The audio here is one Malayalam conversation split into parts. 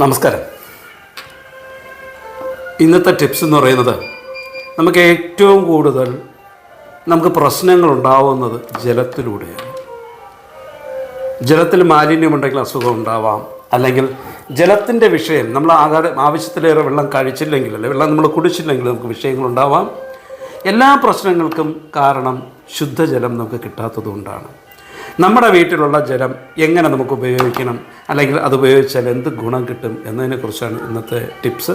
നമസ്കാരം. ഇന്നത്തെ ടിപ്സ് എന്ന് പറയുന്നത് നമുക്ക് ഏറ്റവും കൂടുതൽ നമുക്ക് പ്രശ്നങ്ങൾ ഉണ്ടാവുന്നത് ജലത്തിലൂടെയാണ്. ജലത്തിൽ മാലിന്യമുണ്ടെങ്കിൽ അസുഖം ഉണ്ടാവാം. അല്ലെങ്കിൽ ജലത്തിന്റെ വിഷയം നമ്മൾ ആകാര ആവശ്യത്തിലേറെ വെള്ളം കഴിച്ചില്ലെങ്കിൽ അല്ലെ വെള്ളം നമ്മൾ കുടിച്ചില്ലെങ്കിൽ നമുക്ക് വിഷയങ്ങളുണ്ടാവാം എല്ലാ പ്രശ്നങ്ങൾക്കും കാരണം ശുദ്ധജലം നമുക്ക് കിട്ടാത്തതുകൊണ്ടാണ്. നമ്മുടെ വീട്ടിലുള്ള ജലം എങ്ങനെ നമുക്ക് ഉപയോഗിക്കണം? അല്ലെങ്കിൽ അത് ഉപയോഗിച്ചാൽ എന്ത് ഗുണം കിട്ടും എന്നതിനെ കുറിച്ചാണ് ഇന്നത്തെ ടിപ്സ്.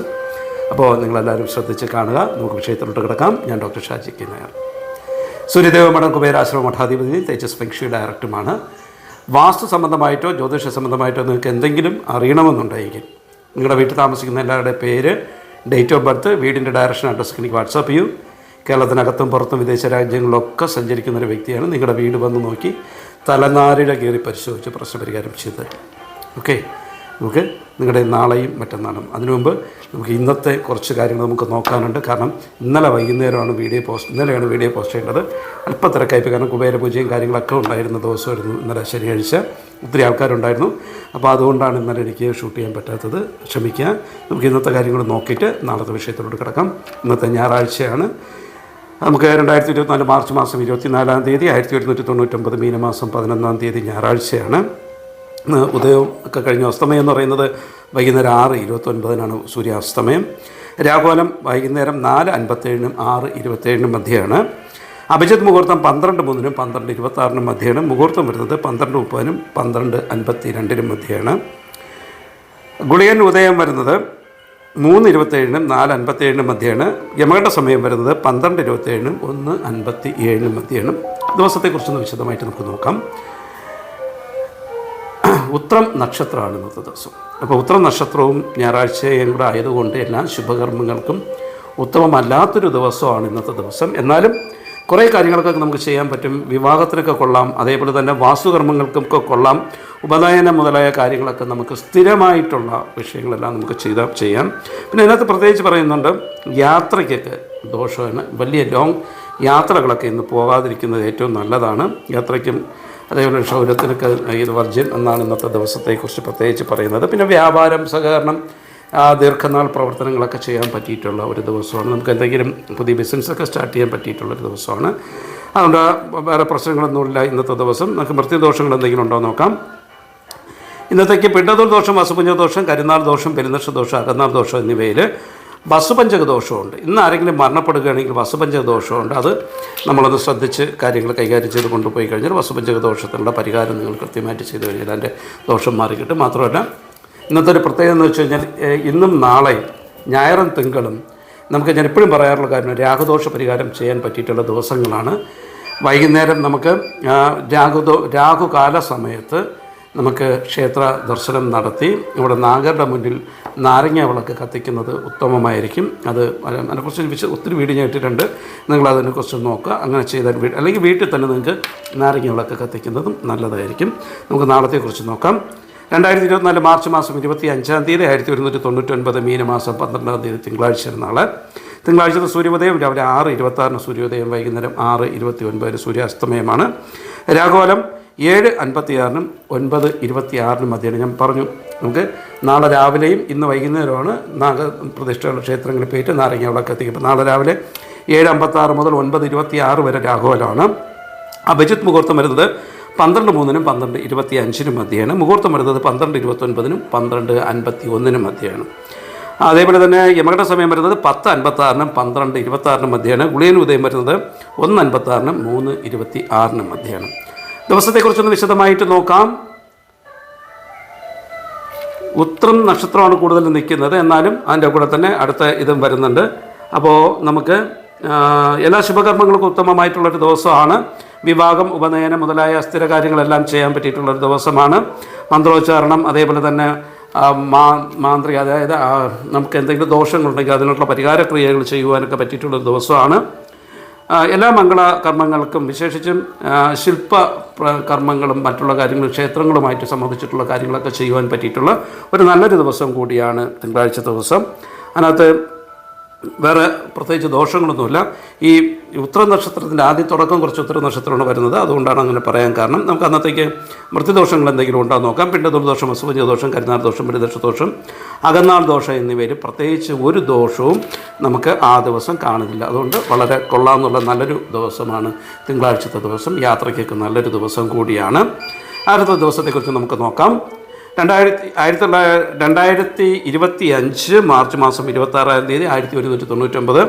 അപ്പോൾ നിങ്ങളെല്ലാവരും ശ്രദ്ധിച്ച് കാണുക. നമുക്ക് വിഷയത്തിലോട്ട് കിടക്കാം. ഞാൻ ഡോക്ടർ ഷാജി കെ നായർ. സൂര്യദേവ മഠം കുബേരാശ്രമ മഠാധിപതി തേജസ് ഫെങ്ഷി ഡയറക്ടറുമാണ്. വാസ്തു സംബന്ധമായിട്ടോ ജ്യോതിഷ സംബന്ധമായിട്ടോ നിങ്ങൾക്ക് എന്തെങ്കിലും അറിയണമെന്നുണ്ടെങ്കിൽ നിങ്ങളുടെ വീട്ടിൽ താമസിക്കുന്ന എല്ലാവരുടെ പേര് ഡേറ്റ് ഓഫ് ബർത്ത് വീടിന്റെ ഡയറക്ഷൻ അഡ്രസ്സ് എനിക്ക് വാട്സാപ്പ് ചെയ്യൂ. കേരളത്തിനകത്തും പുറത്തും വിദേശ രാജ്യങ്ങളിലൊക്കെ സഞ്ചരിക്കുന്ന ഒരു വ്യക്തിയാണ്. നിങ്ങളുടെ വീട് വന്ന് നോക്കി തലനാരിഴ കയറി പരിശോധിച്ച് പ്രശ്നപരിഹാരം ചെയ്ത്. ഓക്കെ? നമുക്ക് നിങ്ങളുടെ നാളെയും മറ്റന്നാളും. അതിനു മുമ്പ് നമുക്ക് ഇന്നത്തെ കുറച്ച് കാര്യങ്ങൾ നമുക്ക് നോക്കാനുണ്ട്. കാരണം ഇന്നലെ വൈകുന്നേരമാണ് വീഡിയോ പോസ്റ്റ് ഇന്നലെയാണ് വീഡിയോ പോസ്റ്റ് ചെയ്യേണ്ടത്. അല്പം തിരക്കായിപ്പോൾ കാരണം കുബേര പൂജയും കാര്യങ്ങളൊക്കെ ഉണ്ടായിരുന്ന ദിവസമായിരുന്നു ഇന്നലെ ശനിയാഴ്ച. ഒത്തിരി ആൾക്കാരുണ്ടായിരുന്നു. അപ്പോൾ അതുകൊണ്ടാണ് ഇന്നലെ എനിക്ക് ഷൂട്ട് ചെയ്യാൻ പറ്റാത്തത്. ക്ഷമിക്കുക. നമുക്ക് ഇന്നത്തെ കാര്യങ്ങൾ നോക്കിയിട്ട് നാളത്തെ വിഷയത്തിലോട്ട് കിടക്കാം. ഇന്നത്തെ ഞായറാഴ്ചയാണ്. നമുക്ക് രണ്ടായിരത്തി ഇരുപത്തിനാല് മാർച്ച് മാസം ഇരുപത്തിനാലാം തീയതി ആയിരത്തി ഒരുന്നൂറ്റി തൊണ്ണൂറ്റൊമ്പത് മീനമാസം പതിനൊന്നാം തീയതി ഞായറാഴ്ചയാണ്. ഉദയം ഒക്കെ കഴിഞ്ഞ അസ്തമയം എന്ന് പറയുന്നത് വൈകുന്നേരം ആറ് ഇരുപത്തൊൻപതിനാണ് സൂര്യാസ്തമയം. രാഘോലം വൈകുന്നേരം നാല് അൻപത്തേഴിനും ആറ് ഇരുപത്തേഴിനും മധ്യയാണ്. അഭിജിത് മുഹൂർത്തം പന്ത്രണ്ട് മൂന്നിനും പന്ത്രണ്ട് ഇരുപത്താറിനും മധ്യയാണ്. മുഹൂർത്തം വരുന്നത് പന്ത്രണ്ട് മുപ്പതിനും പന്ത്രണ്ട് അൻപത്തി രണ്ടിനും മധ്യയാണ്. ഗുളിയൻ ഉദയം വരുന്നത് മൂന്ന് ഇരുപത്തേഴിനും നാല് അൻപത്തേഴിനും മധ്യയാണ് യമകണ്ഠ സമയം വരുന്നത് പന്ത്രണ്ട് ഇരുപത്തേഴിനും ഒന്ന് അൻപത്തി ഏഴിനും മധ്യയാണ് ദിവസത്തെക്കുറിച്ചൊന്ന് വിശദമായിട്ട് നമുക്ക് നോക്കാം. ഉത്രം നക്ഷത്രമാണ് ഇന്നത്തെ ദിവസം. അപ്പോൾ ഉത്രം നക്ഷത്രവും ഞായറാഴ്ചയും കൂടെ ആയതുകൊണ്ട് എല്ലാ ശുഭകർമ്മങ്ങൾക്കും ഉത്തമമല്ലാത്തൊരു ദിവസമാണ് ഇന്നത്തെ ദിവസം. എന്നാലും കുറേ കാര്യങ്ങൾക്കൊക്കെ നമുക്ക് ചെയ്യാൻ പറ്റും. വിവാഹത്തിനൊക്കെ കൊള്ളാം. അതേപോലെ തന്നെ വാസുകർമ്മങ്ങൾക്കൊക്കെ കൊള്ളാം. ഉപനയനം മുതലായ കാര്യങ്ങളൊക്കെ നമുക്ക് സ്ഥിരമായിട്ടുള്ള വിഷയങ്ങളെല്ലാം നമുക്ക് ചെയ്താൽ ചെയ്യാം. പിന്നെ ഇതിനകത്ത് പ്രത്യേകിച്ച് പറയുന്നുണ്ട് യാത്രയ്ക്കൊക്കെ ദോഷമാണ്. വലിയ ലോങ് യാത്രകളൊക്കെ ഇന്ന് പോകാതിരിക്കുന്നത് ഏറ്റവും നല്ലതാണ്. യാത്രയ്ക്കും അതേപോലെ ക്ഷൗരത്തിനൊക്കെ ഇത് വർജ്യം എന്നാണ് ഇന്നത്തെ ദിവസത്തെക്കുറിച്ച് പ്രത്യേകിച്ച് പറയുന്നത്. പിന്നെ വ്യാപാരം സഹകരണം ആ, ദീർഘനാൾ പ്രവർത്തനങ്ങളൊക്കെ ചെയ്യാൻ പറ്റിയിട്ടുള്ള ഒരു ദിവസമാണ്. നമുക്ക് എന്തെങ്കിലും പുതിയ ബിസിനസ്സൊക്കെ സ്റ്റാർട്ട് ചെയ്യാൻ പറ്റിയിട്ടുള്ള ഒരു ദിവസമാണ്. അതുകൊണ്ട് വേറെ പ്രശ്നങ്ങളൊന്നുമില്ല. ഇന്നത്തെ ദിവസം നമുക്ക് മൃത്യുദോഷങ്ങൾ എന്തെങ്കിലും ഉണ്ടോ നോക്കാം. ഇന്നത്തേക്ക് പിണ്ടതോൾ ദോഷം വസുപഞ്ച ദോഷം കരുനാൾ ദോഷം പെരുന്നക്ഷ ദോഷം അകന്നാൾ ദോഷം എന്നിവയിൽ വസുപഞ്ചക ദോഷമുണ്ട്. ഇന്ന് ആരെങ്കിലും മരണപ്പെടുകയാണെങ്കിൽ വസുപഞ്ചക ദോഷമുണ്ട്. അത് നമ്മളൊന്ന് ശ്രദ്ധിച്ച് കാര്യങ്ങൾ കൈകാര്യം ചെയ്ത് കൊണ്ടുപോയി കഴിഞ്ഞാൽ വസുപഞ്ചക ദോഷത്തിനുള്ള പരിഹാരം നിങ്ങൾ കൃത്യമായിട്ട് ചെയ്ത് കഴിഞ്ഞാൽ അതിന്റെ ദോഷം മാറിക്കിട്ടും. മാത്രമല്ല ഇന്നത്തെ ഒരു പ്രത്യേകത എന്ന് വെച്ച് കഴിഞ്ഞാൽ ഇന്നും നാളെയും ഞായറും തിങ്കളും നമുക്ക് ഞാൻ എപ്പോഴും പറയാറുള്ള കാര്യം രാഹുദോഷ പരിഹാരം ചെയ്യാൻ പറ്റിയിട്ടുള്ള ദിവസങ്ങളാണ്. വൈകുന്നേരം നമുക്ക് രാഹുദോ രാഹുകാല സമയത്ത് നമുക്ക് ക്ഷേത്ര ദർശനം നടത്തി ഇവിടെ നാഗരുടെ മുന്നിൽ നാരങ്ങ വിളക്ക് കത്തിക്കുന്നത് ഉത്തമമായിരിക്കും. അത് അതിനെക്കുറിച്ച് ഒത്തിരി വീട് ഞാൻ ഇട്ടിട്ടുണ്ട്. നിങ്ങൾ അതിനെക്കുറിച്ച് നോക്കുക. അങ്ങനെ ചെയ്താൽ വീട് അല്ലെങ്കിൽ വീട്ടിൽ തന്നെ നിങ്ങൾക്ക് നാരങ്ങ വിളക്ക് കത്തിക്കുന്നതും നല്ലതായിരിക്കും. നമുക്ക് നാളത്തെക്കുറിച്ച് നോക്കാം. രണ്ടായിരത്തി ഇരുപത്തിനാല് മാർച്ച് മാസം ഇരുപത്തി അഞ്ചാം തീയതി ആയിരത്തി ഒരുന്നൂറ്റി തൊണ്ണൂറ്റൊൻപത് മീനമാസം പന്ത്രണ്ടാം തീയതി തിങ്കളാഴ്ച നാളെ. തിങ്കളാഴ്ചത്തെ സൂര്യോദയം രാവിലെ ആറ് ഇരുപത്താറിന് സൂര്യോദയം വൈകുന്നേരം ആറ് ഇരുപത്തി ഒൻപതിന് സൂര്യാസ്തമയമാണ്. രാഘോലം ഏഴ് അൻപത്തിയാറിനും ഒൻപത് ഇരുപത്തിയാറിനും മധ്യമാണ് ഞാൻ പറഞ്ഞു. നമുക്ക് നാളെ രാവിലെയും ഇന്ന് വൈകുന്നേരമാണ് നാഗ പ്രതിഷ്ഠയുള്ള ക്ഷേത്രങ്ങളിൽ പോയിട്ട് നാരങ്ങ എത്തിക്കും അപ്പോൾ നാളെ രാവിലെ ഏഴ് അമ്പത്താറ് മുതൽ ഒൻപത് ഇരുപത്തിയാറ് വരെ രാഘോലാണ് അഭിജിത്ത് മുഹൂർത്തം വരുന്നത് പന്ത്രണ്ട് മൂന്നിനും പന്ത്രണ്ട് ഇരുപത്തി അഞ്ചിനും മധ്യയാണ് മുഹൂർത്തം വരുന്നത് പന്ത്രണ്ട് ഇരുപത്തൊൻപതിനും പന്ത്രണ്ട് അൻപത്തി ഒന്നിനും മധ്യയാണ് അതേപോലെ തന്നെ യമകട സമയം വരുന്നത് പത്ത് അൻപത്താറിനും പന്ത്രണ്ട് ഇരുപത്താറിനും മധ്യയാണ് ഗുളിയൻ ഉദയം വരുന്നത് ഒന്ന് അൻപത്താറിനും മൂന്ന് ഇരുപത്തി ആറിനും മധ്യയാണ് ദിവസത്തെക്കുറിച്ചൊന്ന് വിശദമായിട്ട് നോക്കാം. ഉത്രം നക്ഷത്രമാണ് കൂടുതൽ നിൽക്കുന്നത്. എന്നാലും അതിന്റെ കൂടെ തന്നെ അടുത്ത ഇതും വരുന്നുണ്ട്. അപ്പോൾ നമുക്ക് എല്ലാ ശുഭകർമ്മങ്ങൾക്കും ഉത്തമമായിട്ടുള്ളൊരു ദിവസമാണ്. വിവാഹം ഉപനയനം മുതലായ അസ്ഥിര കാര്യങ്ങളെല്ലാം ചെയ്യാൻ പറ്റിയിട്ടുള്ളൊരു ദിവസമാണ്. മന്ത്രോച്ചാരണം അതേപോലെ തന്നെ മാ മാന്ത്രിക അതായത് നമുക്ക് എന്തെങ്കിലും ദോഷങ്ങളുണ്ടെങ്കിൽ അതിനുള്ള പരിഹാര ക്രിയകൾ ചെയ്യുവാനൊക്കെ പറ്റിയിട്ടുള്ളൊരു ദിവസമാണ്. എല്ലാ മംഗള കർമ്മങ്ങൾക്കും വിശേഷിച്ചും ശില്പ കർമ്മങ്ങളും മറ്റുള്ള കാര്യങ്ങളും ക്ഷേത്രങ്ങളുമായിട്ട് സംബന്ധിച്ചിട്ടുള്ള കാര്യങ്ങളൊക്കെ ചെയ്യുവാൻ പറ്റിയിട്ടുള്ള ഒരു നല്ലൊരു ദിവസം കൂടിയാണ് തിങ്കളാഴ്ച ദിവസം. അതിനകത്ത് വേറെ പ്രത്യേകിച്ച് ദോഷങ്ങളൊന്നുമില്ല. ഈ ഉത്തര നക്ഷത്രത്തിന്റെ ആദ്യ തുടക്കം കുറച്ച് ഉത്തര നക്ഷത്രമാണ് വരുന്നത്. അതുകൊണ്ടാണ് അങ്ങനെ പറയാൻ കാരണം. നമുക്ക് അന്നത്തേക്ക് മൃത്യുദോഷങ്ങൾ എന്തെങ്കിലും ഉണ്ടോ നോക്കാം. പിന്നെ ദുർദോഷം അസുഭജ ദോഷം കരുനാൾ ദോഷം പരിദോഷദോഷം അകന്നാൾ ദോഷം എന്നിവയിൽ പ്രത്യേകിച്ച് ഒരു ദോഷവും നമുക്ക് ആ ദിവസം കാണുന്നില്ല. അതുകൊണ്ട് വളരെ കൊള്ളാമെന്നുള്ള നല്ലൊരു ദിവസമാണ് തിങ്കളാഴ്ചത്തെ ദിവസം. യാത്രയ്ക്കൊക്കെ നല്ലൊരു ദിവസം കൂടിയാണ്. അടുത്ത ദിവസത്തെക്കുറിച്ച് നമുക്ക് നോക്കാം. രണ്ടായിരത്തി ആയിരത്തി രണ്ടായിരത്തി ഇരുപത്തി അഞ്ച് മാർച്ച് മാസം ഇരുപത്താറാം തീയതി ആയിരത്തി ഒരുന്നൂറ്റി തൊണ്ണൂറ്റൊമ്പത്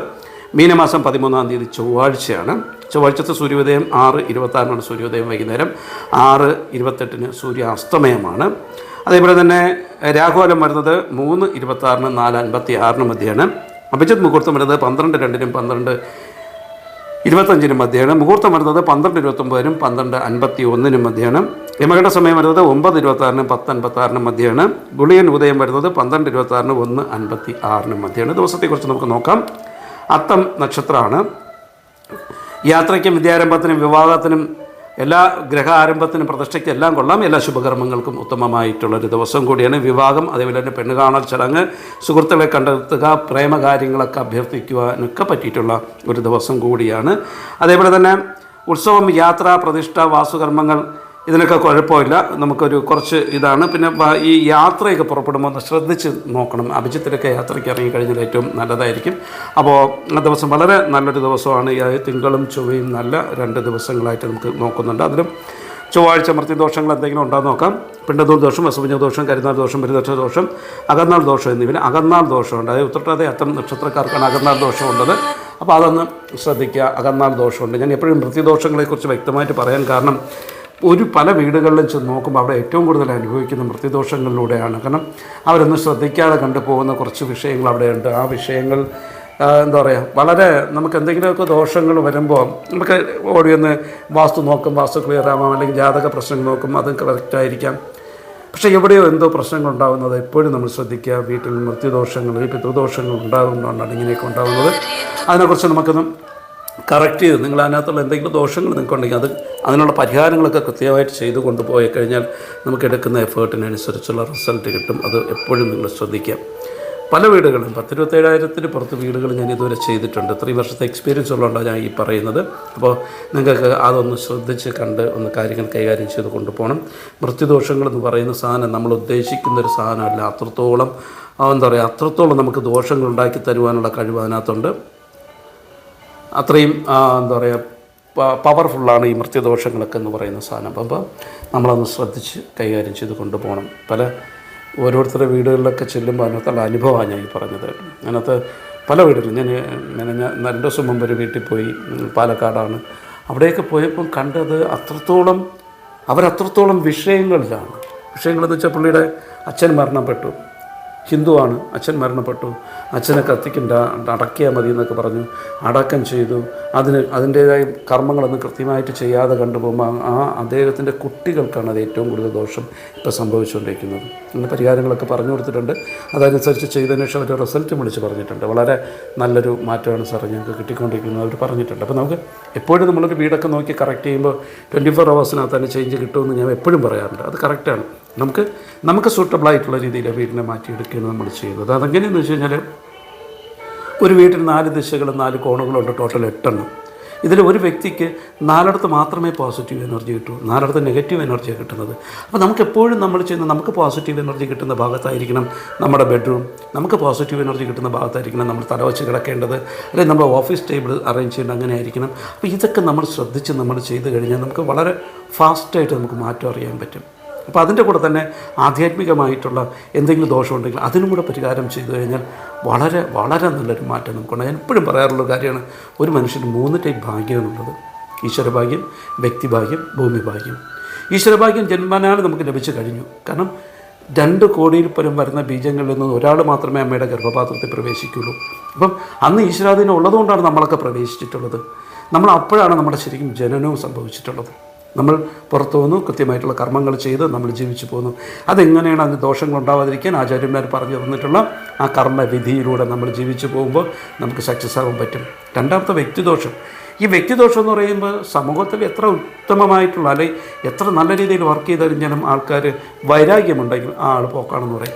മീനമാസം പതിമൂന്നാം തീയതി ചൊവ്വാഴ്ചയാണ്. ചൊവ്വാഴ്ചത്തെ സൂര്യോദയം ആറ് ഇരുപത്താറിനാണ് സൂര്യോദയം വൈകുന്നേരം. ആറ് ഇരുപത്തെട്ടിന് സൂര്യാസ്തമയമാണ്. അതേപോലെ തന്നെ രാഘുവാലം വരുന്നത് മൂന്ന് ഇരുപത്താറിന് നാല് അൻപത്തി ആറിന് മധ്യയാണ് അഭിജിത് മുഹൂർത്തം വരുന്നത് പന്ത്രണ്ട് രണ്ടിനും പന്ത്രണ്ട് ഇരുപത്തഞ്ചിനും മധ്യാഹ്നം മുഹൂർത്തം വരുന്നത് പന്ത്രണ്ട് ഇരുപത്തൊമ്പതിനും പന്ത്രണ്ട് അൻപത്തി ഒന്നിനും മധ്യയാണ് യമകട സമയം വരുന്നത് ഒമ്പത് ഇരുപത്താറിനും പത്ത് അൻപത്താറിനും മധ്യാണ് ഗുളിയൻ ഉദയം വരുന്നത് പന്ത്രണ്ട് ഇരുപത്താറിനും ഒന്ന് അൻപത്തി ആറിനും മധ്യാണ് ദിവസത്തെക്കുറിച്ച് നമുക്ക് നോക്കാം. അത്തം നക്ഷത്രമാണ്. യാത്രയ്ക്കും വിദ്യാരംഭത്തിനും വിവാഹത്തിനും എല്ലാ ഗ്രഹ ആരംഭത്തിനും പ്രതിഷ്ഠയ്ക്കും എല്ലാം കൊള്ളാം. എല്ലാ ശുഭകർമ്മങ്ങൾക്കും ഉത്തമമായിട്ടുള്ളൊരു ദിവസം കൂടിയാണ് വിവാഹം. അതേപോലെ തന്നെ പെണ്ണ് കാണൽ ചടങ്ങ് സുഹൃത്തുക്കളെ കണ്ടെത്തുക പ്രേമകാര്യങ്ങളൊക്കെ അഭ്യർത്ഥിക്കുവാനൊക്കെ പറ്റിയിട്ടുള്ള ഒരു ദിവസം കൂടിയാണ്. അതേപോലെ തന്നെ ഉത്സവം യാത്ര പ്രതിഷ്ഠ വാസുകർമ്മങ്ങൾ ഇതിനൊക്കെ കുഴപ്പമില്ല. നമുക്കൊരു കുറച്ച് ഇതാണ്. പിന്നെ ഈ യാത്രയൊക്കെ പുറപ്പെടുമ്പോൾ ഒന്ന് ശ്രദ്ധിച്ച് നോക്കണം. അഭിജിത്തിലൊക്കെ യാത്രയ്ക്ക് ഇറങ്ങിക്കഴിഞ്ഞാൽ ഏറ്റവും നല്ലതായിരിക്കും. അപ്പോൾ ആ ദിവസം വളരെ നല്ലൊരു ദിവസമാണ്. ഈ തിങ്കളും ചൊവ്വയും നല്ല രണ്ട് ദിവസങ്ങളായിട്ട് നമുക്ക് നോക്കുന്നുണ്ട്. അതിലും ചൊവ്വാഴ്ച മൃത്യുദോഷങ്ങൾ എന്തെങ്കിലും ഉണ്ടോ നോക്കാം. പിണ്ടതൂർ ദോഷം അസുഭജ ദോഷം കരുനാൾ ദോഷം പരിദോഷ ദോഷം അകന്നാൾ ദോഷം എന്നിവന് അകന്നാൾ ദോഷമുണ്ട്. അതായത് ഉത്രട്ടാതെ അത്തം നക്ഷത്രക്കാർക്കാണ് അകന്നാൾ ദോഷമുള്ളത്. അപ്പോൾ അതൊന്ന് ശ്രദ്ധിക്കുക. അകന്നാൾ ദോഷമുണ്ട്. ഞാൻ എപ്പോഴും മൃത്യുദോഷങ്ങളെക്കുറിച്ച് വ്യക്തമായിട്ട് പറയാൻ കാരണം ഒരു പല വീടുകളിലും ചെന്ന് നോക്കുമ്പോൾ അവിടെ ഏറ്റവും കൂടുതൽ അനുഭവിക്കുന്ന മൃത്യുദോഷങ്ങളിലൂടെയാണ്. കാരണം അവരൊന്നും ശ്രദ്ധിക്കാതെ കണ്ടുപോകുന്ന കുറച്ച് വിഷയങ്ങൾ അവിടെയുണ്ട്. ആ വിഷയങ്ങൾ എന്താ പറയുക വളരെ നമുക്ക് എന്തെങ്കിലുമൊക്കെ ദോഷങ്ങൾ വരുമ്പോൾ നമുക്ക് ഓടി ഒന്ന് വാസ്തു നോക്കും വാസ്തു ക്ലിയർ ആവാം അല്ലെങ്കിൽ ജാതക പ്രശ്നങ്ങൾ നോക്കും അതും കറക്റ്റായിരിക്കാം പക്ഷേ എവിടെയോ എന്തോ പ്രശ്നങ്ങൾ ഉണ്ടാകുന്നത് എപ്പോഴും നമ്മൾ ശ്രദ്ധിക്കുക. വീട്ടിൽ മൃത്യുദോഷങ്ങൾ പിതൃദോഷങ്ങൾ ഉണ്ടാകുന്നതുകൊണ്ടാണ് ഇങ്ങനെയൊക്കെ ഉണ്ടാകുന്നത് അതിനെക്കുറിച്ച് നമുക്കൊന്ന് കറക്റ്റ് ചെയ്ത് നിങ്ങൾ അതിനകത്തുള്ള എന്തെങ്കിലും ദോഷങ്ങൾ നിങ്ങൾക്കുണ്ടെങ്കിൽ അത് അതിനുള്ള പരിഹാരങ്ങളൊക്കെ കൃത്യമായിട്ട് ചെയ്ത് കൊണ്ടുപോയി കഴിഞ്ഞാൽ നമുക്ക് എടുക്കുന്ന എഫേർട്ടിനനുസരിച്ചുള്ള റിസൾട്ട് കിട്ടും. അത് എപ്പോഴും നിങ്ങൾ ശ്രദ്ധിക്കാം പല വീടുകളും പത്തിരുപത്തേഴായിരത്തിന് പുറത്ത് വീടുകൾ ഞാൻ ഇതുവരെ ചെയ്തിട്ടുണ്ട്. ഇത്രയും വർഷത്തെ എക്സ്പീരിയൻസ് ഉള്ളതുകൊണ്ടാണ് ഞാൻ ഈ പറയുന്നത്. അപ്പോൾ നിങ്ങൾക്ക് അതൊന്ന് ശ്രദ്ധിച്ച് കണ്ട് ഒന്ന് കാര്യങ്ങൾ കൈകാര്യം ചെയ്ത് കൊണ്ടുപോകണം. മൃത്യുദോഷങ്ങൾ എന്ന് പറയുന്ന സാധനം നമ്മൾ ഉദ്ദേശിക്കുന്ന ഒരു സാധനമല്ല. അത്രത്തോളം എന്താ പറയുക അത്രത്തോളം നമുക്ക് ദോഷങ്ങൾ ഉണ്ടാക്കി തരുവാനുള്ള കഴിവ് അതിനകത്തുണ്ട്. അത്രയും എന്താ പറയുക പവർഫുള്ളാണ് ഈ മൃത്യദോഷങ്ങളൊക്കെ എന്ന് പറയുന്ന സാധനം. അപ്പോൾ നമ്മളതൊന്ന് ശ്രദ്ധിച്ച് കൈകാര്യം ചെയ്ത് കൊണ്ടുപോകണം. പല ഓരോരുത്തരുടെ വീടുകളിലൊക്കെ ചെല്ലുമ്പോൾ അതിനകത്തുള്ള അനുഭവമാണ് ഞാൻ ഈ പറഞ്ഞത്. അതിനകത്ത് പല വീടുകളിലും ഞാൻ ഞാൻ ഞാൻ രണ്ട് ദിവസം മുമ്പ് ഒരു വീട്ടിൽ പോയി പാലക്കാടാണ്. അവിടെയൊക്കെ പോയപ്പം കണ്ടത് അത്രത്തോളം അവരത്രത്തോളം വിഷയങ്ങളിലാണ്. വിഷയങ്ങളെന്ന് വെച്ചാൽ പുള്ളിയുടെ അച്ഛൻ മരണപ്പെട്ടു. ഹിന്ദുവാണ്. അച്ഛൻ മരണപ്പെട്ടു. അച്ഛനെ കത്തിക്കണ്ട അടക്കിയാൽ മതി എന്നൊക്കെ പറഞ്ഞു. അടക്കം ചെയ്തു. അതിന് അതിന്റേതായ കർമ്മങ്ങളൊന്നും കൃത്യമായിട്ട് ചെയ്യാതെ കണ്ടുപോകുമ്പോൾ ആ അദ്ദേഹത്തിന്റെ കുട്ടികൾക്കാണ് അത് ഏറ്റവും കൂടുതൽ ദോഷം ഇപ്പോൾ സംഭവിച്ചുകൊണ്ടിരിക്കുന്നത്. അങ്ങനെ പരിഹാരങ്ങളൊക്കെ പറഞ്ഞു കൊടുത്തിട്ടുണ്ട്. അതനുസരിച്ച് ചെയ്തതിന് ശേഷം അവരുടെ റിസൾട്ട് വിളിച്ച് പറഞ്ഞിട്ടുണ്ട്. വളരെ നല്ലൊരു മാറ്റമാണ് സാർ ഞങ്ങൾക്ക് കിട്ടിക്കൊണ്ടിരിക്കുന്നത് അവർ പറഞ്ഞിട്ടുണ്ട്. അപ്പോൾ നമുക്ക് എപ്പോഴും നമ്മളൊരു വീടൊക്കെ നോക്കി കറക്റ്റ് ചെയ്യുമ്പോൾ ട്വന്റി ഫോർ അവേഴ്സിനകത്ത് തന്നെ ചേഞ്ച് കിട്ടുമെന്ന് ഞാൻ എപ്പോഴും പറയാറുണ്ട്. അത് കറക്റ്റാണ്. നമുക്ക് നമുക്ക് സൂട്ടബിൾ ആയിട്ടുള്ള രീതിയിൽ വീടിനെ മാറ്റിയെടുക്കുകയാണ് നമ്മൾ ചെയ്യുന്നത്. അതെങ്ങനെയെന്ന് വെച്ച് കഴിഞ്ഞാൽ ഒരു വീട്ടിൽ നാല് ദിശകളും നാല് കോണുകളുണ്ട് ടോട്ടൽ എട്ടെണ്ണം. ഇതിൽ ഒരു വ്യക്തിക്ക് നാലിടത്ത് മാത്രമേ പോസിറ്റീവ് എനർജി കിട്ടൂ നാലിടത്ത് നെഗറ്റീവ് എനർജിയാണ് കിട്ടുന്നത്. അപ്പോൾ നമുക്ക് എപ്പോഴും നമ്മൾ ചെയ്യുന്ന നമുക്ക് പോസിറ്റീവ് എനർജി കിട്ടുന്ന ഭാഗത്തായിരിക്കണം നമ്മുടെ ബെഡ്റൂം നമുക്ക് പോസിറ്റീവ് എനർജി കിട്ടുന്ന ഭാഗത്തായിരിക്കണം നമ്മൾ തലവച്ച് കിടക്കേണ്ടത് അല്ലെങ്കിൽ നമ്മുടെ ഓഫീസ് ടേബിൾ അറേഞ്ച് ചെയ്യേണ്ടത് അങ്ങനെ ആയിരിക്കണം അപ്പോൾ ഇതൊക്കെ നമ്മൾ ശ്രദ്ധിച്ച് നമ്മൾ ചെയ്ത് കഴിഞ്ഞാൽ നമുക്ക് വളരെ ഫാസ്റ്റായിട്ട് നമുക്ക് മാറ്റം അറിയാൻ പറ്റും. അപ്പോൾ അതിന്റെ കൂടെ തന്നെ ആധ്യാത്മികമായിട്ടുള്ള എന്തെങ്കിലും ദോഷമുണ്ടെങ്കിൽ അതിനും കൂടെ പരിഹാരം ചെയ്തു കഴിഞ്ഞാൽ വളരെ വളരെ നല്ലൊരു മാറ്റം നമുക്കുണ്ട്. ഞാൻ എപ്പോഴും പറയാറുള്ള കാര്യമാണ് ഒരു മനുഷ്യന് മൂന്ന് ടൈപ്പ് ഭാഗ്യമാണുള്ളത്. ഈശ്വരഭാഗ്യം വ്യക്തിഭാഗ്യം ഭൂമിഭാഗ്യം. ഈശ്വരഭാഗ്യം ജന്മനാണ് നമുക്ക് ലഭിച്ചു കഴിഞ്ഞു. കാരണം രണ്ട് കോടിയിൽ പരം വരുന്ന ബീജങ്ങളിൽ നിന്ന് ഒരാൾ മാത്രമേ അമ്മയുടെ ഗർഭപാത്രത്തിൽ പ്രവേശിക്കുള്ളൂ. അപ്പം അന്ന് ഈശ്വരാധീനം ഉള്ളതുകൊണ്ടാണ് നമ്മളൊക്കെ പ്രവേശിച്ചിട്ടുള്ളത്. നമ്മൾ അപ്പോഴാണ് നമ്മുടെ ശരിക്കും ജനനവും സംഭവിച്ചിട്ടുള്ളത്. നമ്മൾ പുറത്തു വന്നു കൃത്യമായിട്ടുള്ള കർമ്മങ്ങൾ ചെയ്ത് നമ്മൾ ജീവിച്ചു പോകുന്നു അതെങ്ങനെയാണ് അതിന് ദോഷങ്ങൾ ഉണ്ടാവാതിരിക്കാൻ ആചാര്യന്മാർ പറഞ്ഞു തന്നിട്ടുള്ള ആ കർമ്മവിധിയിലൂടെ നമ്മൾ ജീവിച്ചു പോകുമ്പോൾ നമുക്ക് സക്സസ് ആകാൻ പറ്റും. രണ്ടാമത്തെ വ്യക്തിദോഷം. ഈ വ്യക്തിദോഷം എന്ന് പറയുമ്പോൾ സമൂഹത്തിൽ എത്ര ഉത്തമമായിട്ടുള്ള അല്ലെങ്കിൽ എത്ര നല്ല രീതിയിൽ വർക്ക് ചെയ്ത് കഴിഞ്ഞാലും ആൾക്കാർ വൈരാഗ്യമുണ്ടെങ്കിൽ ആ ആൾ പോക്കാണെന്ന് പറയും.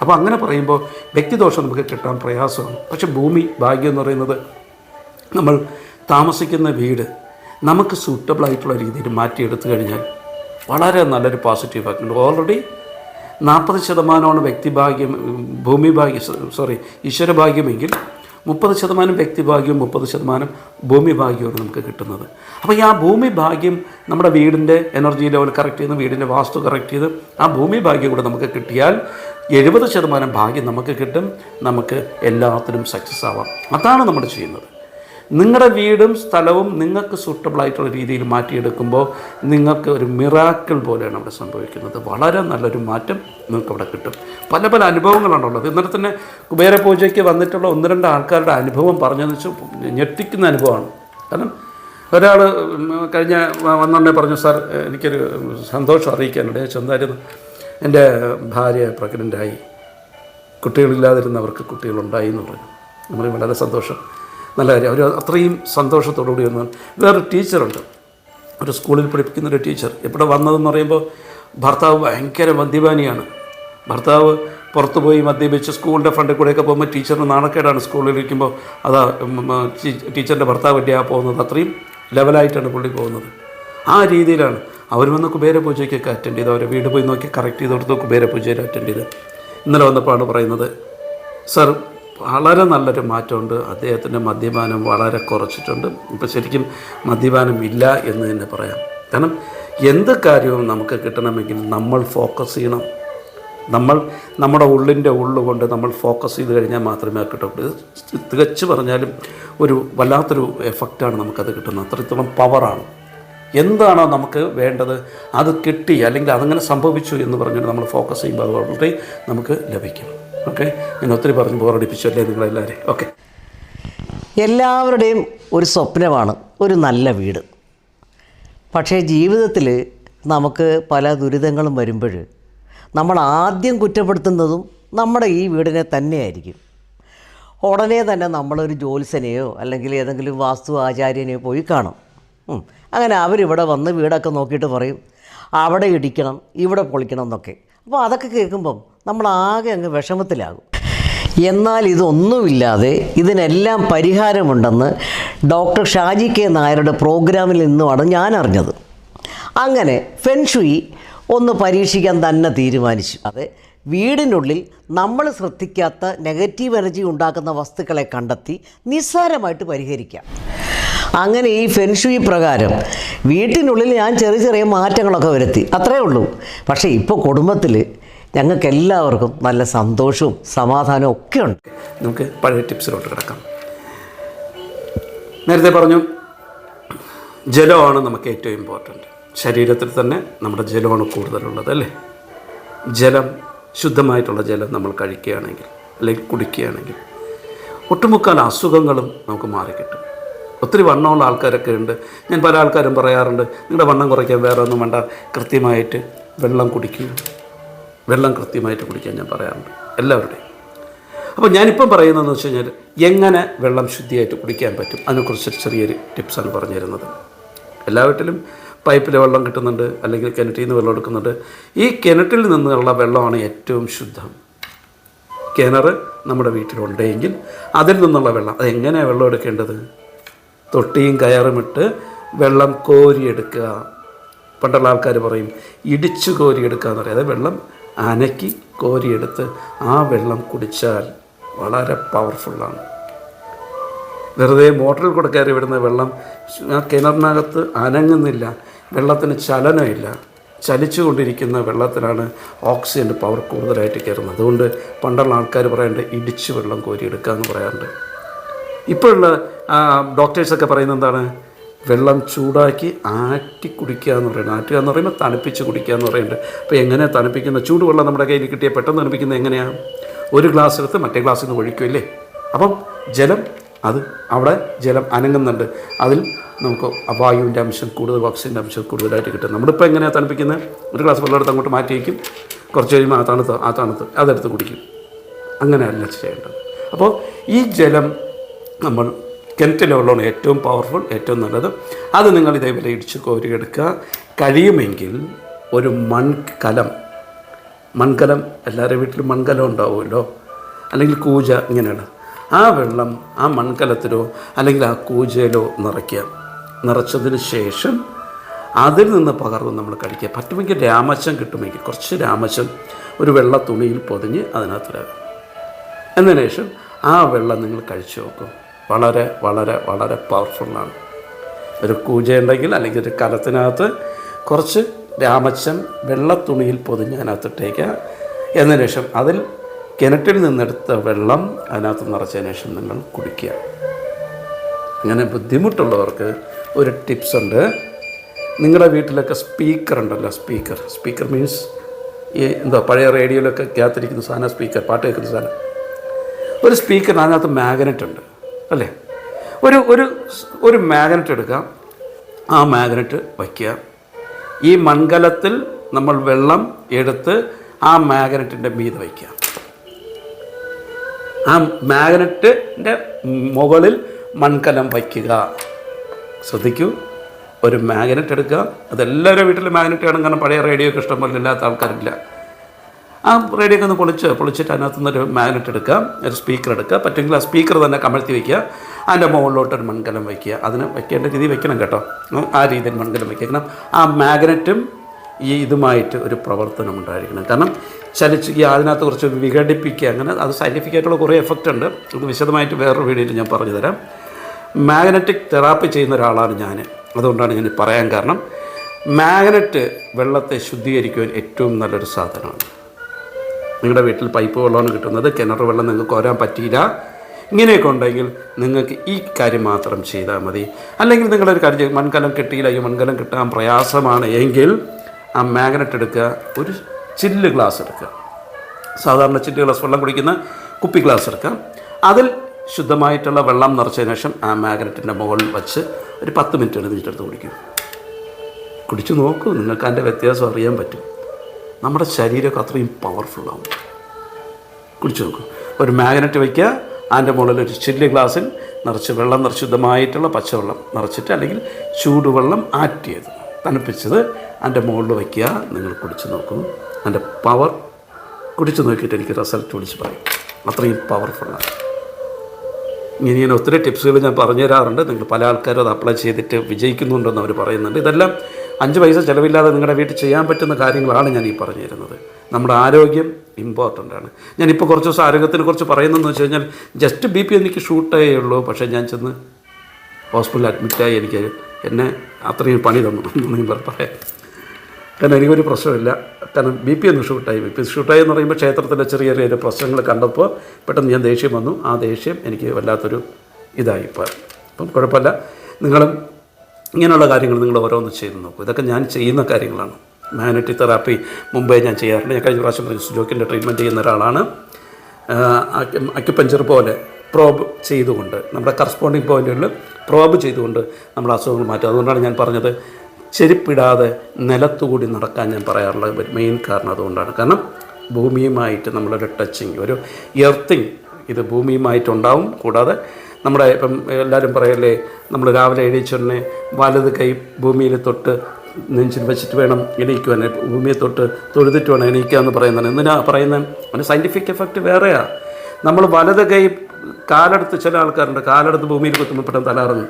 അപ്പോൾ അങ്ങനെ പറയുമ്പോൾ വ്യക്തിദോഷം നമുക്ക് കിട്ടാൻ പ്രയാസമാണ്. പക്ഷെ ഭൂമി ഭാഗ്യം എന്ന് പറയുന്നത് നമ്മൾ താമസിക്കുന്ന വീട് നമുക്ക് സൂട്ടബിൾ ആയിട്ടുള്ള രീതിയിൽ മാറ്റിയെടുത്തു കഴിഞ്ഞാൽ വളരെ നല്ലൊരു പോസിറ്റീവ് ആക്കുന്നുണ്ട് ഓൾറെഡി നാൽപ്പത് ശതമാനമാണ് വ്യക്തിഭാഗ്യം ഭൂമിഭാഗ്യം സോറി ഈശ്വരഭാഗ്യമെങ്കിൽ മുപ്പത് ശതമാനം വ്യക്തിഭാഗ്യവും മുപ്പത് ശതമാനം ഭൂമിഭാഗ്യമാണ് നമുക്ക് കിട്ടുന്നത്. അപ്പോൾ ഈ ആ ഭൂമിഭാഗ്യം നമ്മുടെ വീടിന്റെ എനർജി ലെവൽ കറക്റ്റ് ചെയ്ത് വീടിന്റെ വാസ്തു കറക്റ്റ് ചെയ്ത് ആ ഭൂമിഭാഗ്യം കൂടെ നമുക്ക് കിട്ടിയാൽ എഴുപത് ശതമാനം ഭാഗ്യം നമുക്ക് കിട്ടും നമുക്ക് എല്ലാത്തിനും സക്സസ് ആവാം. അതാണ് നമ്മൾ ചെയ്യുന്നത്. നിങ്ങളുടെ വീടും സ്ഥലവും നിങ്ങൾക്ക് സൂട്ടബിൾ ആയിട്ടുള്ള രീതിയിൽ മാറ്റിയെടുക്കുമ്പോൾ നിങ്ങൾക്ക് ഒരു മിറാക്കിൾ പോലെയാണ് അവിടെ സംഭവിക്കുന്നത്. വളരെ നല്ലൊരു മാറ്റം നിങ്ങൾക്ക് അവിടെ കിട്ടും. പല പല അനുഭവങ്ങളാണുള്ളത്. ഇന്നലെ തന്നെ കുബേര പൂജയ്ക്ക് വന്നിട്ടുള്ള ഒന്ന് രണ്ട് ആൾക്കാരുടെ അനുഭവം പറഞ്ഞതെന്ന് വെച്ചാൽ ഞെട്ടിക്കുന്ന അനുഭവമാണ്. കാരണം ഒരാൾ കഴിഞ്ഞ വന്നുടനെ പറഞ്ഞു സാർ എനിക്കൊരു സന്തോഷം അറിയിക്കാനുണ്ട് ചെന്തായിരുന്നു എന്റെ ഭാര്യ പ്രഗ്നന്റായി കുട്ടികളില്ലാതിരുന്നവർക്ക് കുട്ടികളുണ്ടായി എന്ന് പറഞ്ഞു. നമ്മൾ വളരെ സന്തോഷം. നല്ല കാര്യം. അവർ അത്രയും സന്തോഷത്തോടുകൂടി വന്നു വേറൊരു ടീച്ചറുണ്ട്. ഒരു സ്കൂളിൽ പഠിപ്പിക്കുന്ന ഒരു ടീച്ചർ. ഇവിടെ വന്നതെന്ന് പറയുമ്പോൾ ഭർത്താവ് ഭയങ്കര മദ്യപാനിയാണ്. ഭർത്താവ് പുറത്ത് പോയി മദ്യപിച്ച് സ്കൂളിന്റെ ഫ്രണ്ടിൽ കൂടെയൊക്കെ പോകുമ്പോൾ ടീച്ചറിന് നാണക്കേടാണ് സ്കൂളിൽ ഇരിക്കുമ്പോൾ. അതാ ടീച്ചറിന്റെ ഭർത്താവ് വലിയ പോകുന്നത്? അത്രയും ലെവലായിട്ടാണ് പുള്ളി പോകുന്നത്. ആ രീതിയിലാണ് അവർ വന്ന് കുബേര പൂജയ്ക്കൊക്കെ അറ്റൻഡ് ചെയ്ത്. അവരെ വീട് പോയി നോക്കി കറക്റ്റ് ചെയ്ത് കൊടുത്ത് കുബേര പൂജയിൽ അറ്റൻഡ് ചെയ്ത്. ഇന്നലെ വന്നപ്പോഴാണ് പറയുന്നത് സർ വളരെ നല്ലൊരു മാറ്റമുണ്ട്. അദ്ദേഹത്തിന്റെ മദ്യപാനം വളരെ കുറച്ചിട്ടുണ്ട്. ഇപ്പം ശരിക്കും മദ്യപാനം ഇല്ല എന്ന് തന്നെ പറയാം. കാരണം എന്ത് കാര്യവും നമുക്ക് കിട്ടണമെങ്കിൽ നമ്മൾ ഫോക്കസ് ചെയ്യണം. നമ്മൾ നമ്മുടെ ഉള്ളിന്റെ ഉള്ളുകൊണ്ട് നമ്മൾ ഫോക്കസ് ചെയ്ത് കഴിഞ്ഞാൽ മാത്രമേ കിട്ടുള്ളൂ തികച്ചു പറഞ്ഞാലും ഒരു വല്ലാത്തൊരു എഫക്റ്റാണ് നമുക്കത് കിട്ടുന്നത്. അത്രത്തോളം പവറാണ് എന്താണോ നമുക്ക് വേണ്ടത് അത് കിട്ടി അല്ലെങ്കിൽ അതങ്ങനെ സംഭവിച്ചു എന്ന് പറഞ്ഞിട്ട് നമ്മൾ ഫോക്കസ് ചെയ്യുമ്പോൾ അത് വളരെ നമുക്ക് ലഭിക്കും. ഓക്കെ? ഞാൻ ഒത്തിരി പറഞ്ഞ് ബോറടിപ്പിച്ചല്ലേ നിങ്ങളെല്ലാവരെയും? ഓക്കെ. എല്ലാവരുടെയും ഒരു സ്വപ്നമാണ് ഒരു നല്ല വീട്. പക്ഷേ ജീവിതത്തിൽ നമുക്ക് പല ദുരിതങ്ങളും വരുമ്പോൾ നമ്മൾ ആദ്യം കുറ്റപ്പെടുത്തുന്നതും നമ്മുടെ ഈ വീടിനെ തന്നെയായിരിക്കും. ഉടനെ തന്നെ നമ്മളൊരു ജോലിസനെയോ അല്ലെങ്കിൽ ഏതെങ്കിലും വാസ്തു ആചാര്യനെയോ പോയി കാണും. അങ്ങനെ അവരിവിടെ വന്ന് വീടൊക്കെ നോക്കിയിട്ട് പറയും അവിടെ ഇടിക്കണം ഇവിടെ പൊളിക്കണം എന്നൊക്കെ. അപ്പോൾ അതൊക്കെ കേൾക്കുമ്പം നമ്മൾ ആകെ അങ്ങ് വിഷമത്തിലാകും. എന്നാൽ ഇതൊന്നുമില്ലാതെ ഇതിനെല്ലാം പരിഹാരമുണ്ടെന്ന് ഡോക്ടർ ഷാജി കെ നായരുടെ പ്രോഗ്രാമിൽ നിന്നുമാണ് ഞാൻ അറിഞ്ഞത്. അങ്ങനെ ഫെൻഷുയി ഒന്ന് പരീക്ഷിക്കാൻ തന്നെ തീരുമാനിച്ചു. അത് വീടിനുള്ളിൽ നമ്മൾ ശ്രദ്ധിക്കാത്ത നെഗറ്റീവ് എനർജി ഉണ്ടാക്കുന്ന വസ്തുക്കളെ കണ്ടെത്തി നിസ്സാരമായിട്ട് പരിഹരിക്കാം. അങ്ങനെ ഈ ഫെൻഷുയി പ്രകാരം വീട്ടിനുള്ളിൽ ഞാൻ ചെറിയ ചെറിയ മാറ്റങ്ങളൊക്കെ വരുത്തി. അത്രേ ഉള്ളൂ. പക്ഷേ ഇപ്പോൾ കുടുംബത്തിൽ ഞങ്ങൾക്ക് എല്ലാവർക്കും നല്ല സന്തോഷവും സമാധാനവും ഒക്കെ ഉണ്ട് നമുക്ക് പഴയ ടിപ്സിലോട്ട് കിടക്കാം. നേരത്തെ പറഞ്ഞു ജലമാണ് നമുക്ക് ഏറ്റവും ഇമ്പോർട്ടന്റ് ശരീരത്തിൽ തന്നെ നമ്മുടെ ജലമാണ് കൂടുതലുള്ളത് അല്ലേ? ജലം ശുദ്ധമായിട്ടുള്ള ജലം നമ്മൾ കഴിക്കുകയാണെങ്കിൽ അല്ലെങ്കിൽ കുടിക്കുകയാണെങ്കിൽ ഒട്ടുമുക്കാൽ അസുഖങ്ങളും നമുക്ക് മാറിക്കിട്ടും. ഒത്തിരി വണ്ണമുള്ള ആൾക്കാരൊക്കെ ഉണ്ട്. ഞാൻ പല ആൾക്കാരും പറയാറുണ്ട് നിങ്ങളുടെ വണ്ണം കുറയ്ക്കാൻ വേറെ ഒന്നും വേണ്ട. കൃത്യമായിട്ട് വെള്ളം കുടിക്കുക. വെള്ളം കൃത്യമായിട്ട് കുടിക്കാൻ ഞാൻ പറയാറുണ്ട്. എല്ലാവരുടെയും. അപ്പോൾ ഞാനിപ്പം പറയുന്നതെന്ന് വെച്ച് കഴിഞ്ഞാൽ എങ്ങനെ വെള്ളം ശുദ്ധിയായിട്ട് കുടിക്കാൻ പറ്റും? അതിനെക്കുറിച്ച് ചെറിയൊരു ടിപ്സാണ് പറഞ്ഞു തരുന്നത് എല്ലാ വീട്ടിലും പൈപ്പിൽ വെള്ളം കിട്ടുന്നുണ്ട് അല്ലെങ്കിൽ കിണറ്റിൽ നിന്ന് വെള്ളം എടുക്കുന്നുണ്ട്. ഈ കിണറ്റിൽ നിന്നുള്ള വെള്ളമാണ് ഏറ്റവും ശുദ്ധം. കിണർ നമ്മുടെ വീട്ടിലുണ്ടെങ്കിൽ അതിൽ നിന്നുള്ള വെള്ളം അത് അതെങ്ങനെയാണ് വെള്ളം എടുക്കേണ്ടത്? തൊട്ടിയും കയറുമിട്ട് വെള്ളം കോരിയെടുക്കുക. പണ്ടുള്ള ആൾക്കാർ പറയും ഇടിച്ചു കോരിയെടുക്കുക എന്ന് പറയും. അതായത് വെള്ളം അനക്കി കോരിയെടുത്ത് ആ വെള്ളം കുടിച്ചാൽ വളരെ പവർഫുള്ളാണ് വെറുതെ മോട്ടറിൽ കൂടെ കയറി വിടുന്ന വെള്ളം ആ കിണറിനകത്ത് അനങ്ങുന്നില്ല. വെള്ളത്തിന് ചലനമില്ല. ചലിച്ചുകൊണ്ടിരിക്കുന്ന വെള്ളത്തിലാണ് ഓക്സിജന്റെ പവർ കൂടുതലായിട്ട് കയറുന്നത്. അതുകൊണ്ട് പണ്ടുള്ള ആൾക്കാർ പറയാറുണ്ട് ഇടിച്ച് വെള്ളം കോരിയെടുക്കുക എന്ന് പറയാറുണ്ട്. ഇപ്പോഴുള്ള ഡോക്ടേഴ്സൊക്കെ പറയുന്നത് എന്താണ്? വെള്ളം ചൂടാക്കി ആറ്റി കുടിക്കുക എന്ന് പറയുന്നത്. ആറ്റുക എന്ന് പറയുമ്പോൾ തണുപ്പിച്ച് കുടിക്കുക എന്ന് പറയുന്നുണ്ട്. അപ്പോൾ എങ്ങനെ തണുപ്പിക്കുന്ന ചൂടുവെള്ളം നമ്മുടെ കയ്യിൽ കിട്ടിയാൽ പെട്ടെന്ന് തണുപ്പിക്കുന്നത് എങ്ങനെയാണ് ഒരു ഗ്ലാസ് എടുത്ത് മറ്റേ ഗ്ലാസ്സിൽ നിന്ന് ഒഴിക്കുമല്ലേ? അപ്പം ജലം അത് അവിടെ ജലം അനങ്ങുന്നുണ്ട്. അതിൽ നമുക്ക് വായുവിന്റെ അംശം കൂടുതൽ ഓക്സിജന്റെ അംശം കൂടുതലായിട്ട് കിട്ടും. നമ്മളിപ്പോൾ എങ്ങനെയാണ് തണുപ്പിക്കുന്നത്? ഒരു ഗ്ലാസ് വെള്ളം എടുത്ത് അങ്ങോട്ട് മാറ്റി വയ്ക്കും. കുറച്ച് കഴിയുമ്പോൾ ആ തണുത്ത് ആ തണുത്ത് അതെടുത്ത് കുടിക്കും. അങ്ങനെയല്ല ചെയ്യേണ്ടത്. അപ്പോൾ ഈ ജലം നമ്മൾ കിണറ്റിലെ വെള്ളമാണ് ഏറ്റവും പവർഫുൾ ഏറ്റവും നല്ലത്. അത് നിങ്ങൾ ഇതേപോലെ ഇടിച്ച് കോരിയെടുക്കുക. കഴിയുമെങ്കിൽ ഒരു മൺകലം മൺകലം എല്ലാവരുടെ വീട്ടിലും മൺകലം ഉണ്ടാവുമല്ലോ? അല്ലെങ്കിൽ കൂജ ഇങ്ങനെയാണ്. ആ വെള്ളം ആ മൺകലത്തിലോ അല്ലെങ്കിൽ ആ കൂജയിലോ നിറയ്ക്കുക. നിറച്ചതിന് ശേഷം അതിൽ നിന്ന് പകർന്ന് നമ്മൾ കഴിക്കുക. പറ്റുമെങ്കിൽ രാമശം കിട്ടുമെങ്കിൽ കുറച്ച് രാമശം ഒരു വെള്ള തുണിയിൽ പൊതിഞ്ഞ് അതിനകത്തിലാകും എന്നതിന് ശേഷം ആ വെള്ളം നിങ്ങൾ കഴിച്ചു നോക്കും വളരെ വളരെ വളരെ പവർഫുള്ളാണ് ഒരു കൂജയുണ്ടെങ്കിൽ അല്ലെങ്കിൽ ഒരു കലത്തിനകത്ത് കുറച്ച് രാമച്ചം വെള്ള തുണിയിൽ പൊതിഞ്ഞ് അതിനകത്തിട്ടേക്കുക. എന്നതിന് ശേഷം അതിൽ കിണറ്റിൽ നിന്നെടുത്ത വെള്ളം അതിനകത്ത് നിറച്ചതിന് ശേഷം നിങ്ങൾ കുടിക്കുക. അങ്ങനെ ബുദ്ധിമുട്ടുള്ളവർക്ക് ഒരു ടിപ്സ് ഉണ്ട്. നിങ്ങളുടെ വീട്ടിലൊക്കെ സ്പീക്കർ ഉണ്ടല്ലോ സ്പീക്കർ സ്പീക്കർ മീൻസ് ഈ എന്താ പഴയ റേഡിയോയിലൊക്കെ കാത്തിരിക്കുന്ന സാധനം സ്പീക്കർ പാട്ട് കേൾക്കുന്ന സാധനം. ഒരു സ്പീക്കറിന് അതിനകത്ത് മാഗ്നറ്റ് ഉണ്ട്. അല്ലേ? ഒരു ഒരു ഒരു മാഗ്നറ്റ് എടുക്കാം. ആ മാഗ്നറ്റ് വയ്ക്കുക. ഈ മൺകലത്തിൽ നമ്മൾ വെള്ളം എടുത്ത് ആ മാഗ്നറ്റിന്റെ മീത് വയ്ക്കുക. ആ മാഗ്നറ്റിന്റെ മുകളിൽ മൺകലം വയ്ക്കുക. ശ്രദ്ധിക്കൂ. ഒരു മാഗ്നറ്റ് എടുക്കുക. അതെല്ലാവരും വീട്ടിൽ മാഗ്നറ്റ് കാണും കാരണം പഴയ റേഡിയോ ഒക്കെ ഇഷ്ടംപോലെ ഇല്ലാത്ത ആൾക്കാരില്ല. ആ റേഡിയോ ഒന്ന് പൊളിച്ച് പൊളിച്ചിട്ട് അതിനകത്ത് നിന്ന് ഒരു മാഗ്നറ്റ് എടുക്കുക ഒരു സ്പീക്കർ എടുക്കുക. പറ്റുമെങ്കിൽ ആ സ്പീക്കർ തന്നെ കമഴ്ത്തി വയ്ക്കുക. അതിന്റെ മുകളിലോട്ട് ഒരു മൺകലം വയ്ക്കുക. അതിന് വയ്ക്കേണ്ട രീതി വയ്ക്കണം കേട്ടോ. ആ രീതിയിൽ മൺകലം വയ്ക്കുക കാരണം ആ മാഗ്നറ്റും ഈ ഇതുമായിട്ട് ഒരു പ്രവർത്തനം ഉണ്ടായിരിക്കണം. കാരണം ചലിച്ച് ഈ അതിനകത്ത് കുറച്ച് വിഘടിപ്പിക്കുക അങ്ങനെ അത് സയന്റിഫിക് കുറേ എഫക്റ്റ് ഉണ്ട്. അത് വിശദമായിട്ട് വേറൊരു വീഡിയോയിൽ ഞാൻ പറഞ്ഞു തരാം. മാഗ്നറ്റിക് തെറാപ്പി ചെയ്യുന്ന ഒരാളാണ് ഞാൻ. അതുകൊണ്ടാണ് ഞാൻ പറയാൻ കാരണം. മാഗ്നറ്റ് വെള്ളത്തെ ശുദ്ധീകരിക്കുവാൻ ഏറ്റവും നല്ലൊരു സാധനമാണ്. നിങ്ങളുടെ വീട്ടിൽ പൈപ്പ് വെള്ളമാണ് കിട്ടുന്നത്. കിണർ വെള്ളം നിങ്ങൾക്ക് കോരാൻ പറ്റിയില്ല. ഇങ്ങനെയൊക്കെ ഉണ്ടെങ്കിൽ നിങ്ങൾക്ക് ഈ കാര്യം മാത്രം ചെയ്താൽ മതി. അല്ലെങ്കിൽ നിങ്ങളൊരു കാര്യം ചെയ്യും മൺകലം കിട്ടിയില്ല. ഈ മൺകലം കിട്ടാൻ പ്രയാസമാണ് എങ്കിൽ ആ മാഗ്നറ്റ് എടുക്കുക ഒരു ചില്ല് ഗ്ലാസ് എടുക്കുക. സാധാരണ ചില്ല് ഗ്ലാസ് വെള്ളം കുടിക്കുന്ന കുപ്പി ഗ്ലാസ് എടുക്കുക. അതിൽ ശുദ്ധമായിട്ടുള്ള വെള്ളം നിറച്ചതിന് ശേഷം ആ മാഗ്നറ്റിന്റെ മുകളിൽ വച്ച് ഒരു പത്ത് മിനിറ്റ് എടുത്തിട്ടെടുത്ത് കുടിക്കും കുടിച്ചു നോക്കൂ. നിങ്ങൾക്ക് അതിന്റെ വ്യത്യാസം അറിയാൻ പറ്റും. നമ്മുടെ ശരീരമൊക്കെ അത്രയും പവർഫുള്ളാവും കുളിച്ചു നോക്കും. ഒരു മാഗ്നറ്റ് വയ്ക്കുക അതിന്റെ മുകളിൽ ഒരു ചില്ല് ഗ്ലാസ്സിൽ നിറച്ച് വെള്ളം നിറച്ച് ശുദ്ധമായിട്ടുള്ള പച്ചവെള്ളം നിറച്ചിട്ട് അല്ലെങ്കിൽ ചൂടുവെള്ളം ആറ്റിയത് തണുപ്പിച്ചത് അതിന്റെ മുകളിൽ വയ്ക്കുക നിങ്ങൾ കുടിച്ച് നോക്കും. അതിന്റെ പവർ കുടിച്ച് നോക്കിയിട്ട് എനിക്ക് റിസൾട്ട് വിളിച്ച് പറയും. അത്രയും പവർഫുള്ളാണ് ഇങ്ങനെ ഞാൻ ഒത്തിരി ടിപ്സുകൾ ഞാൻ പറഞ്ഞു തരാറുണ്ട് നിങ്ങൾ പല ആൾക്കാരും അത് അപ്ലൈ ചെയ്തിട്ട് വിജയിക്കുന്നുണ്ടെന്ന് അവർ പറയുന്നുണ്ട്. ഇതെല്ലാം അഞ്ച് പൈസ ചിലവില്ലാതെ നിങ്ങളുടെ വീട്ടിൽ ചെയ്യാൻ പറ്റുന്ന കാര്യങ്ങളാണ് ഞാൻ ഈ പറഞ്ഞു തരുന്നത് നമ്മുടെ ആരോഗ്യം ഇമ്പോർട്ടന്റ് ആണ്. ഞാനിപ്പോൾ കുറച്ച് ദിവസം ആരോഗ്യത്തിനെ കുറിച്ച് പറയുന്നതെന്ന് വെച്ച് കഴിഞ്ഞാൽ ജസ്റ്റ് ബി പി എനിക്ക് ഷൂട്ടേ ഉള്ളൂ. പക്ഷേ ഞാൻ ചെന്ന് ഹോസ്പിറ്റലിൽ അഡ്മിറ്റായി എനിക്ക് എന്നെ അത്രയും പണി തന്നു. എന്ന് പറയാം കാരണം എനിക്കൊരു പ്രശ്നമില്ല. കാരണം ബി പി ഒന്ന് ഷൂട്ടായി ബി പി ഷൂട്ടായി എന്ന് പറയുമ്പോൾ ക്ഷേത്രത്തിലെ ചെറിയ ചെറിയ പ്രശ്നങ്ങൾ കണ്ടപ്പോൾ പെട്ടെന്ന് ഞാൻ ദേഷ്യം വന്നു. ആ ദേഷ്യം എനിക്ക് വല്ലാത്തൊരു ഇതായി. ഇപ്പോൾ അപ്പം കുഴപ്പമില്ല. നിങ്ങളും ഇങ്ങനെയുള്ള കാര്യങ്ങൾ നിങ്ങൾ ഓരോന്ന് ചെയ്ത് നോക്കൂ. ഇതൊക്കെ ഞാൻ ചെയ്യുന്ന കാര്യങ്ങളാണ്. മാഗ്നറ്റിക് തെറാപ്പി മുമ്പേ ഞാൻ ചെയ്യാറുണ്ട്. ഞാൻ കഴിഞ്ഞ പ്രാവശ്യം പറഞ്ഞു സുജോക്കിന്റെ ട്രീറ്റ്മെന്റ് ചെയ്യുന്ന ഒരാളാണ്. അക്യുപഞ്ചർ പോലെ പ്രോബ് ചെയ്തുകൊണ്ട് നമ്മുടെ കറസ്പോണ്ടിങ് പോയിന്റുകളിൽ പ്രോബ് ചെയ്തുകൊണ്ട് നമ്മുടെ അസുഖങ്ങൾ മാറ്റും. അതുകൊണ്ടാണ് ഞാൻ പറഞ്ഞത് ചെരുപ്പിടാതെ നിലത്തുകൂടി നടക്കാൻ ഞാൻ പറയാറുള്ള മെയിൻ കാരണം അതുകൊണ്ടാണ്. കാരണം ഭൂമിയുമായിട്ട് നമ്മളൊരു ടച്ചിങ് ഒരു എർത്തിങ് ഇത് ഭൂമിയുമായിട്ടുണ്ടാവും. കൂടാതെ നമ്മുടെ ഇപ്പം എല്ലാവരും പറയല്ലേ നമ്മൾ രാവിലെ എണീച്ചുടനെ വലത് കൈ ഭൂമിയിൽ തൊട്ട് നെഞ്ചിൽ വെച്ചിട്ട് വേണം എണീക്കുവാൻ. ഭൂമിയെ തൊട്ട് തൊഴുതിട്ട് വേണം എണീക്കുക എന്ന് പറയുന്നത്. എന്തിനാ പറയുന്നത്? അതിന് സയന്റിഫിക് എഫക്റ്റ് വേറെയാ. നമ്മൾ വലത് കൈ കാലെടുത്ത് ചില ആൾക്കാരുണ്ട് കാലെടുത്ത് ഭൂമിയിൽ കുത്തുമ്പോൾ പെട്ടെന്ന് തലാറുന്നു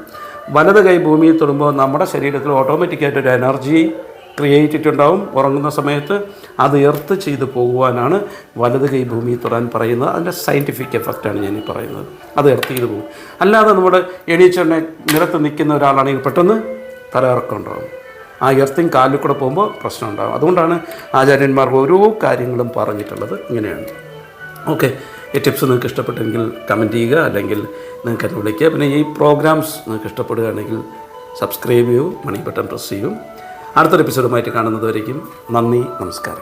വലത് കൈ ഭൂമിയിൽ തൊടുമ്പോൾ നമ്മുടെ ശരീരത്തിൽ ഓട്ടോമാറ്റിക്കായിട്ടൊരു എനർജി ക്രിയേറ്റ് ചെയ്തിട്ടുണ്ടാവും ഉറങ്ങുന്ന സമയത്ത് അത് എർത്ത് ചെയ്ത് പോകുവാനാണ് വലത് കൈ ഭൂമിയിൽ തൊടാൻ പറയുന്നത്. അതിന്റെ സയന്റിഫിക് എഫക്റ്റാണ് ഞാൻ ഈ പറയുന്നത്. അത് എർത്ത് ചെയ്ത് പോകും. അല്ലാതെ നമ്മുടെ എണീച്ചെണ്ണ നിരത്ത് നിൽക്കുന്ന ഒരാളാണെങ്കിൽ പെട്ടെന്ന് തലയിറക്കം ഉണ്ടാകും ആ എർത്തിങ് കാലിൽ കൂടെ പോകുമ്പോൾ പ്രശ്നം ഉണ്ടാകും അതുകൊണ്ടാണ് ആചാര്യന്മാർ ഓരോ കാര്യങ്ങളും പറഞ്ഞിട്ടുള്ളത് ഇങ്ങനെയാണ്. ഓക്കെ. ഈ ടിപ്സ് നിങ്ങൾക്ക് ഇഷ്ടപ്പെട്ടെങ്കിൽ കമന്റ് ചെയ്യുക. അല്ലെങ്കിൽ നിങ്ങൾക്ക് എന്നെ വിളിക്കുക. പിന്നെ ഈ പ്രോഗ്രാംസ് നിങ്ങൾക്ക് ഇഷ്ടപ്പെടുകയാണെങ്കിൽ സബ്സ്ക്രൈബ് ചെയ്യൂ. മണി ബട്ടൺ പ്രസ് ചെയ്യൂ. അടുത്തൊരു എപ്പിസോഡുമായിട്ട് കാണുന്നതുവരേക്കും നന്ദി നമസ്കാരം.